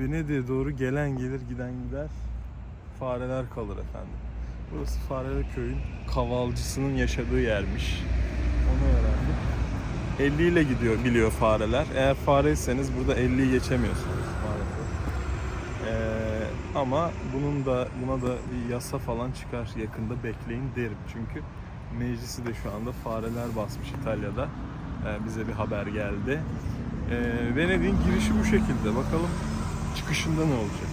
Venedik'e doğru gelen gelir giden gider fareler kalır efendim. Burası Fareler Köy'ün kavalcısının yaşadığı yermiş. Onu öğrendim. 50 ile gidiyor biliyor fareler. Eğer fareyseniz burada 50'yi geçemiyorsunuz maalesef. Ee, ama bunun da buna da bir yasa falan çıkar yakında bekleyin derim. Çünkü meclisi de şu anda fareler basmış İtalya'da. Ee, bize bir haber geldi. Ee, Venedik'in girişi bu şekilde. Bakalım çıkışında ne olacak?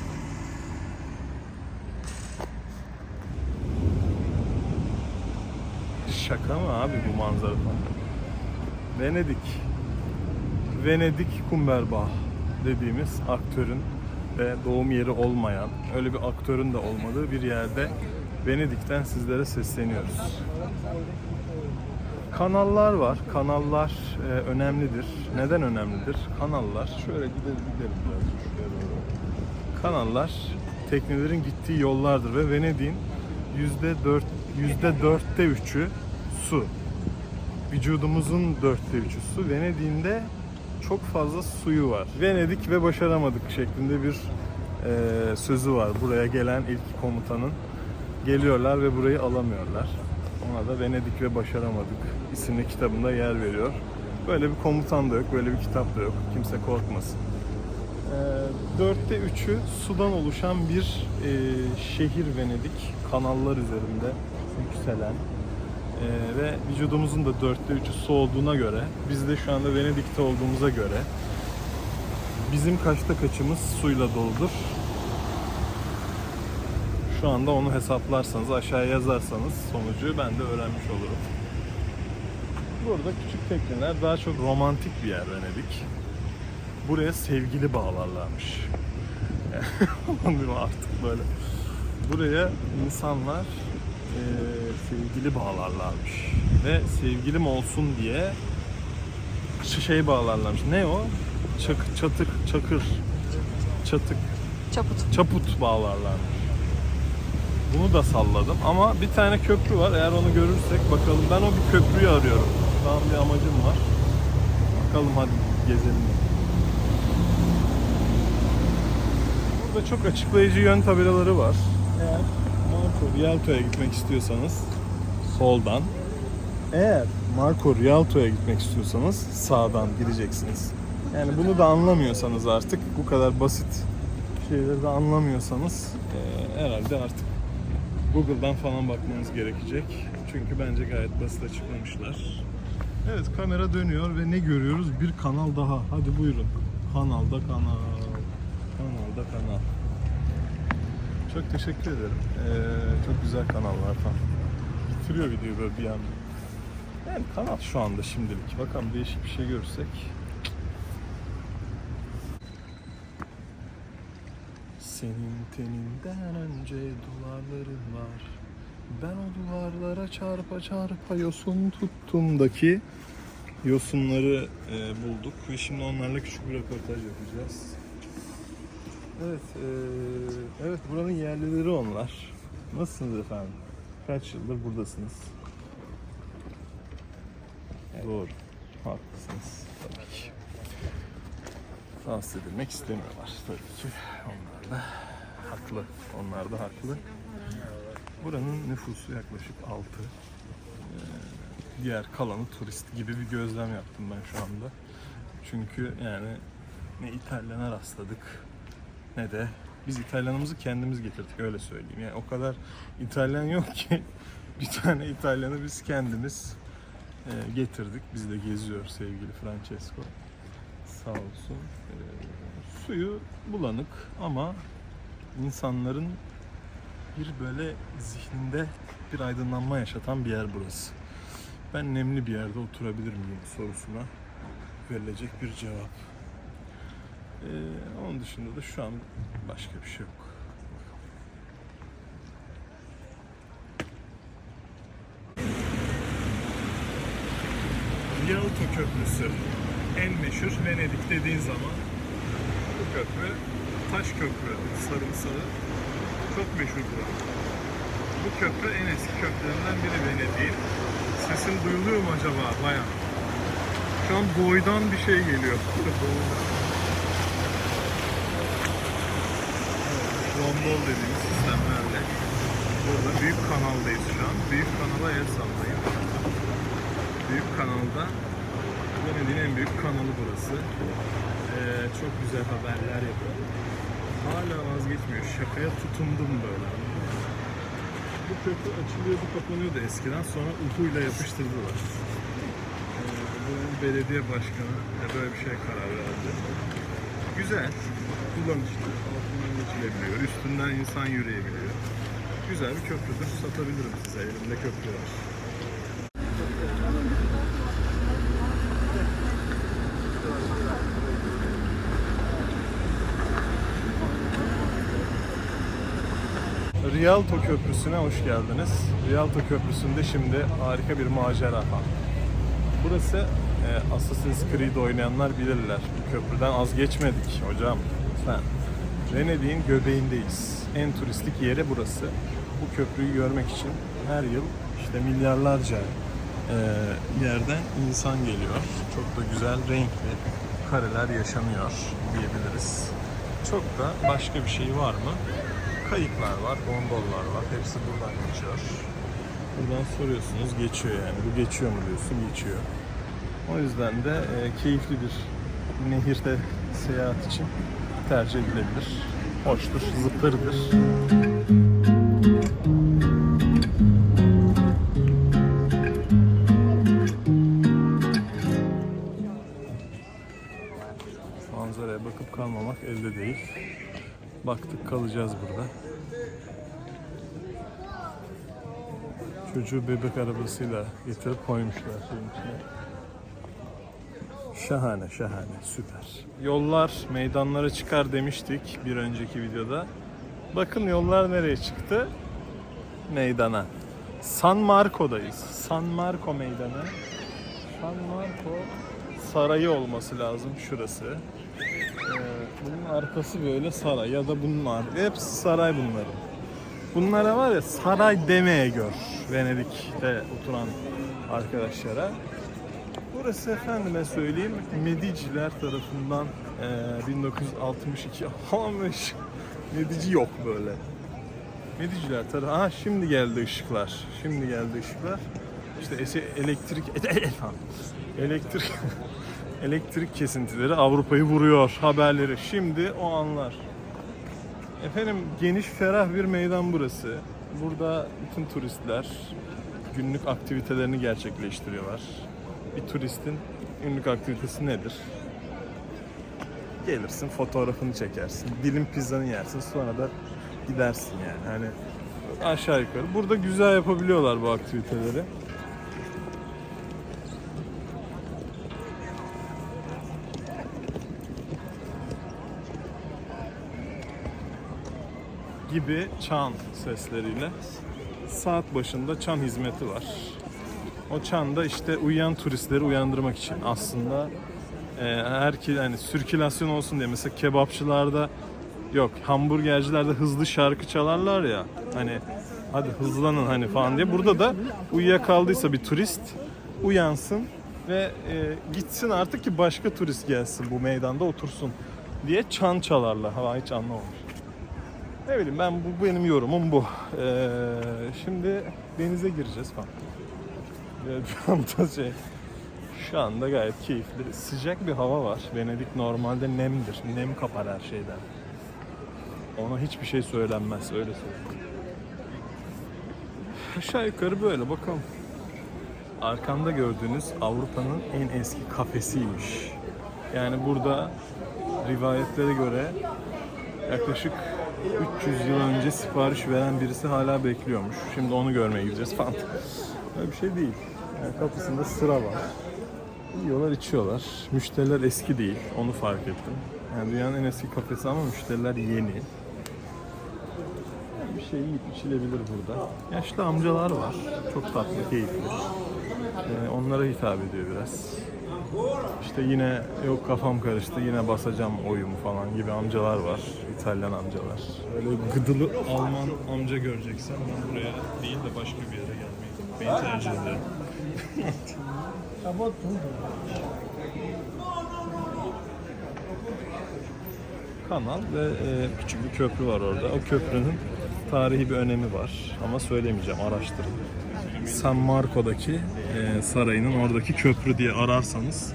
Şaka mı abi bu manzara falan? Venedik. Venedik Kumberbach dediğimiz aktörün ve doğum yeri olmayan, öyle bir aktörün de olmadığı bir yerde Venedik'ten sizlere sesleniyoruz. Kanallar var. Kanallar e, önemlidir. Neden önemlidir? Kanallar şöyle gidelim gidelim biraz. Kanallar teknelerin gittiği yollardır ve Venedik'in yüzde dört yüzde dörtte üçü su. Vücudumuzun dörtte üçü su. Venedik'in de çok fazla suyu var. Venedik ve başaramadık şeklinde bir e, sözü var. Buraya gelen ilk komutanın geliyorlar ve burayı alamıyorlar. Ona da Venedik ve Başaramadık isimli kitabında yer veriyor. Böyle bir komutan da yok, böyle bir kitap da yok. Kimse korkmasın. E, dörtte üçü sudan oluşan bir e, şehir Venedik. Kanallar üzerinde yükselen e, ve vücudumuzun da dörtte üçü su olduğuna göre biz de şu anda Venedik'te olduğumuza göre bizim kaçta kaçımız suyla doludur. Şu anda onu hesaplarsanız aşağıya yazarsanız sonucu ben de öğrenmiş olurum. Burada küçük tekneler daha çok romantik bir yer Venedik. Buraya sevgili bağlarlarmış. Anlıyorum artık böyle. Buraya insanlar e, sevgili bağlarlarmış. Ve sevgilim olsun diye şey bağlarlarmış. Ne o? Çak, çatık, çakır, çatık, Çaput. çaput bağlarlarmış. Bunu da salladım ama bir tane köprü var. Eğer onu görürsek bakalım. Ben o bir köprüyü arıyorum. Daha bir amacım var. Bakalım hadi gezelim. Burada çok açıklayıcı yön tabelaları var. Eğer Marco Rialto'ya gitmek istiyorsanız soldan. Eğer Marco Rialto'ya gitmek istiyorsanız sağdan gideceksiniz. Yani bunu da anlamıyorsanız artık bu kadar basit şeyleri de anlamıyorsanız eee, herhalde artık Google'dan falan bakmanız gerekecek. Çünkü bence gayet basit açıklamışlar. Evet kamera dönüyor ve ne görüyoruz? Bir kanal daha. Hadi buyurun. Kanalda kanal. Kanalda kanal. Çok teşekkür ederim. Ee, çok güzel kanallar falan. Bitiriyor videoyu böyle bir anda. Yani kanal şu anda şimdilik. Bakalım değişik bir şey görürsek. Senin teninden önce duvarların var. Ben o duvarlara çarpa çarpa yosun tuttumdaki yosunları e, bulduk ve şimdi onlarla küçük bir röportaj yapacağız. Evet, e, evet buranın yerlileri onlar. Nasılsınız efendim? Kaç yıldır buradasınız? Doğru, haklısınız tabii ki. Rahatsız edilmek istemiyorlar tabii ki. Onlar da haklı. Onlar da haklı. Buranın nüfusu yaklaşık 6. diğer kalanı turist gibi bir gözlem yaptım ben şu anda. Çünkü yani ne İtalyana rastladık ne de biz İtalyanımızı kendimiz getirdik öyle söyleyeyim. Yani o kadar İtalyan yok ki bir tane İtalyanı biz kendimiz e, getirdik. Biz de geziyor sevgili Francesco. Sağ olsun. E, suyu bulanık ama insanların bir böyle zihninde bir aydınlanma yaşatan bir yer burası. Ben nemli bir yerde oturabilir miyim sorusuna verilecek bir cevap. Ee, onun dışında da şu an başka bir şey yok. Rialto Köprüsü en meşhur Venedik dediğin zaman bu köprü taş köprü sarımsağı çok meşhur bu. Bu köprü en eski köprülerinden biri Venedik'in. Sesim duyuluyor mu acaba bayan? Şu an boydan bir şey geliyor. Gombol dediğimiz sistemlerle. Burada büyük kanaldayız şu an. Büyük kanala el sallayın. Büyük kanalda Venedik'in en büyük kanalı burası. Ee, çok güzel haberler yapıyor. Hala vazgeçmiyor. Şakaya tutundum böyle. Bu köprü açılıyordu, kapanıyordu eskiden. Sonra uhuyla yapıştırdılar. Ee, belediye başkanı böyle bir şeye karar verdi. Güzel, kullanışlı, geçilebiliyor, üstünden insan yürüyebiliyor. Güzel bir köprüdür, satabilirim size. Elimde köprü var. Rialto Köprüsü'ne hoş geldiniz. Rialto Köprüsü'nde şimdi harika bir macera var. Burası e, Assassin's Creed oynayanlar bilirler. Bu köprüden az geçmedik hocam. Lütfen. Venedik'in göbeğindeyiz. En turistik yeri burası. Bu köprüyü görmek için her yıl işte milyarlarca e, yerden insan geliyor. Çok da güzel renkli kareler yaşanıyor diyebiliriz. Çok da başka bir şey var mı? Kayıklar var, gondollar var. Hepsi buradan geçiyor. Buradan soruyorsunuz geçiyor yani. Bu geçiyor mu diyorsun geçiyor. O yüzden de e, keyifli bir nehirde seyahat için tercih edilebilir. Hoştur, zıplarıdır. Manzaraya bakıp kalmamak elde değil. Baktık kalacağız burada. Çocuğu bebek arabasıyla getirip koymuşlar içine. Şahane, şahane, süper. Yollar meydanlara çıkar demiştik bir önceki videoda. Bakın yollar nereye çıktı? Meydana. San Marco'dayız. San Marco meydanı. San Marco sarayı olması lazım şurası. Ee, bunun arkası böyle saray ya da arkası. Hepsi saray bunların. Bunlara var ya saray demeye gör Venedik'te oturan arkadaşlara. Burası efendime söyleyeyim Mediciler tarafından eee 1962 almış. Medici yok böyle. Mediciler tarafı. Aha şimdi geldi ışıklar. Şimdi geldi ışıklar. İşte elektrik elektrik elektrik kesintileri Avrupa'yı vuruyor haberleri. Şimdi o anlar. Efendim geniş ferah bir meydan burası. Burada bütün turistler günlük aktivitelerini gerçekleştiriyorlar. Bir turistin günlük aktivitesi nedir? Gelirsin, fotoğrafını çekersin, dilim pizzanı yersin, sonra da gidersin yani. Hani aşağı yukarı. Burada güzel yapabiliyorlar bu aktiviteleri. gibi çan sesleriyle saat başında çan hizmeti var. O çan da işte uyuyan turistleri uyandırmak için aslında e, her ki hani sirkülasyon olsun diye mesela kebapçılarda yok hamburgercilerde hızlı şarkı çalarlar ya hani hadi hızlanın hani falan diye burada da uyuyakaldıysa bir turist uyansın ve e, gitsin artık ki başka turist gelsin bu meydanda otursun diye çan çalarlar. Ha hiç anlamamış. Ne bileyim ben bu benim yorumum bu. Ee, şimdi denize gireceğiz falan. Evet, şu şey, şu anda gayet keyifli. Sıcak bir hava var. Venedik normalde nemdir. Nem kapar her şeyden. Ona hiçbir şey söylenmez. Öyle söyleyeyim. Aşağı yukarı böyle bakalım. Arkamda gördüğünüz Avrupa'nın en eski kafesiymiş. Yani burada rivayetlere göre yaklaşık 300 yıl önce sipariş veren birisi hala bekliyormuş. Şimdi onu görmeye gideceğiz falan. Öyle bir şey değil. Yani kapısında sıra var. Yiyorlar, içiyorlar. Müşteriler eski değil. Onu fark ettim. Yani dünyanın en eski kafesi ama müşteriler yeni. Yani bir şey yiyip içilebilir burada. Yaşlı amcalar var. Çok tatlı, keyifli. Ee, onlara hitap ediyor biraz. İşte yine yok kafam karıştı yine basacağım oyumu falan gibi amcalar var. İtalyan amcalar. Öyle gıdılı Alman amca göreceksen ben buraya değil de başka bir yere gelmeyi ben tercih ederim. kanal ve e, küçük bir köprü var orada. O köprünün tarihi bir önemi var ama söylemeyeceğim araştırın. San Marco'daki e, sarayının oradaki köprü diye ararsanız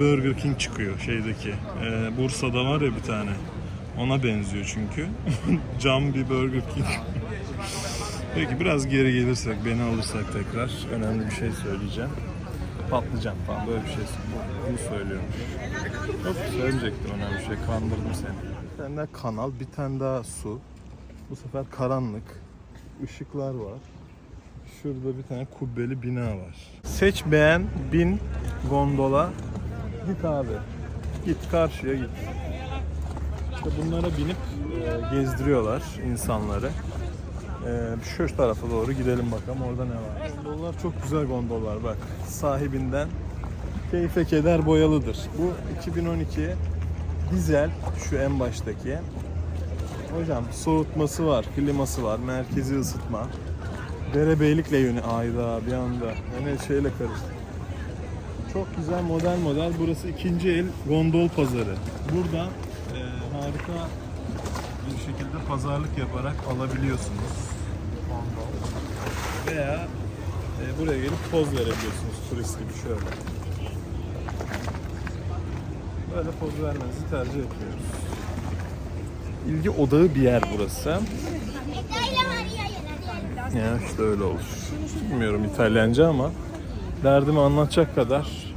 Burger King çıkıyor şeydeki. E, Bursa'da var ya bir tane. Ona benziyor çünkü. Cam bir Burger King. Peki biraz geri gelirsek, beni alırsak tekrar önemli bir şey söyleyeceğim. Patlıcan falan böyle bir şey bu- bunu söylüyorum. Yok söylemeyecektim önemli bir şey kandırdım seni. Bir tane daha kanal, bir tane daha su. Bu sefer karanlık. Işıklar var. Şurada bir tane kubbeli bina var. Seç beğen, bin, gondola. Git abi. Git karşıya git. İşte bunlara binip e, gezdiriyorlar insanları. Ee, şu tarafa doğru gidelim bakalım orada ne var. Gondollar çok güzel gondollar bak. Sahibinden keyfe keder boyalıdır. Bu 2012 dizel şu en baştaki. Hocam soğutması var, kliması var, merkezi ısıtma. Derebeylikle yönü ayda bir anda. Yani şeyle karıştı. Çok güzel model model. Burası ikinci el gondol pazarı. Burada e, harika bir şekilde pazarlık yaparak alabiliyorsunuz. Veya e, buraya gelip poz verebiliyorsunuz turist gibi şöyle. Böyle poz vermenizi tercih ediyoruz. İlgi odağı bir yer burası. Ya işte öyle olur. Bilmiyorum İtalyanca ama derdimi anlatacak kadar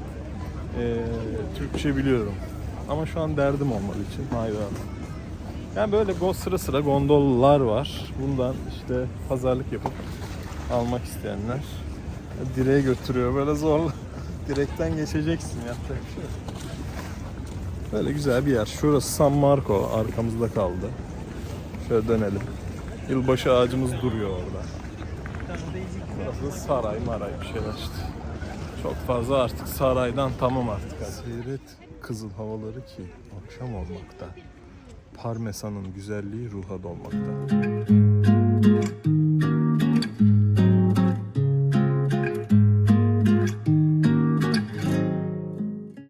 e, Türkçe biliyorum. Ama şu an derdim olmadığı için hayda. Yani böyle go sıra sıra gondollar var. Bundan işte pazarlık yapıp almak isteyenler direğe götürüyor böyle zorla. Direkten geçeceksin yapacak şey. Böyle güzel bir yer. Şurası San Marco arkamızda kaldı. Şöyle dönelim. Yılbaşı ağacımız duruyor orada. Burası saray maray bir şeyler işte. Çok fazla artık saraydan tamam artık. Seyret kızıl havaları ki akşam olmakta parmesanın güzelliği ruha dolmakta.